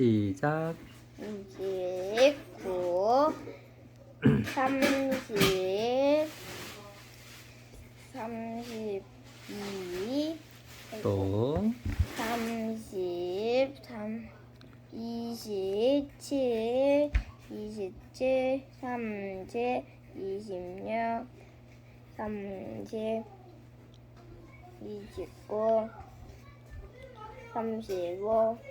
시작. 29 30 32 또30 3 27 27 30 26 30 29 35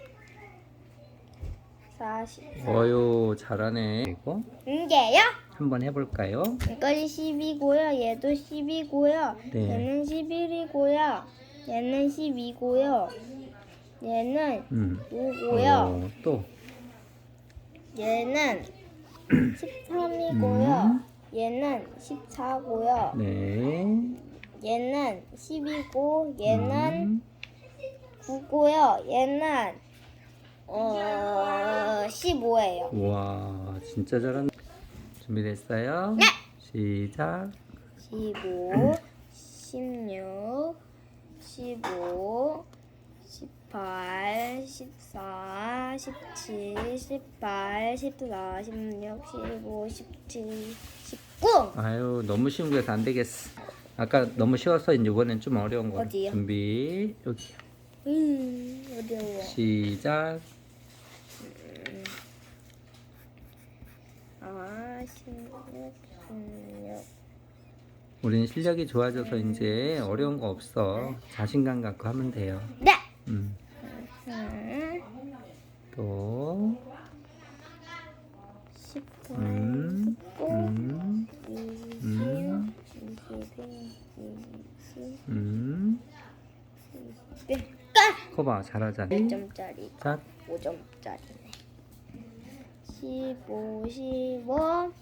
44 어유 잘하네. 이거 이게요? 한번 해볼까요? 이거는 10이고요. 얘도 10이고요. 네. 얘는 11이고요. 얘는 12고요. 얘는 음. 5고요. 어, 또 얘는 13이고요. 음. 얘는 14고요. 네. 얘는 10이고 얘는 음. 9고요. 얘는 어 15예요. 우와 진짜 잘한다. 준비됐어요? 네. 시작. 15, 16, 15, 18, 14, 17, 18, 14, 16, 15, 17, 19. 아유 너무 쉬운 거여서 안 되겠어. 아까 너무 쉬워서 이제 이번엔 좀 어려운 거. 어디요? 준비 여기 음, 어려워. 시작. 아, 16, 16. 우리는 실력이 좋아져서 이제 어려운 거 없어. 자신감 갖고 하면 돼요. 네. 음. 음, 또 18, 음. 19, 음. 20, 음. 21, 20, 음. 21. 끝! 커봐 잘하잖아. 1점짜리. 자, 5점짜리네. 15, 15.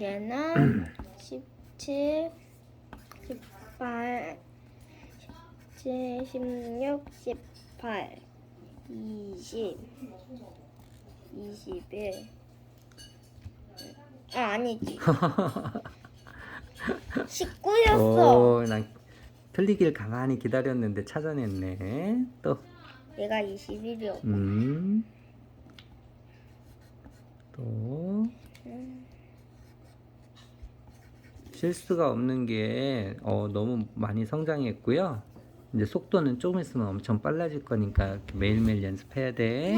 얘는 17, 18, 17, 16, 18, 20, 21. 아, 아니지. 19였어. 오, 난 틀리길 가만히 기다렸는데 찾아냈네. 또, 얘가 21이었고. 음. 또, 실수가 없는 게 어, 너무 많이 성장했고요. 이제 속도는 조금 있으면 엄청 빨라질 거니까 매일매일 연습해야 돼.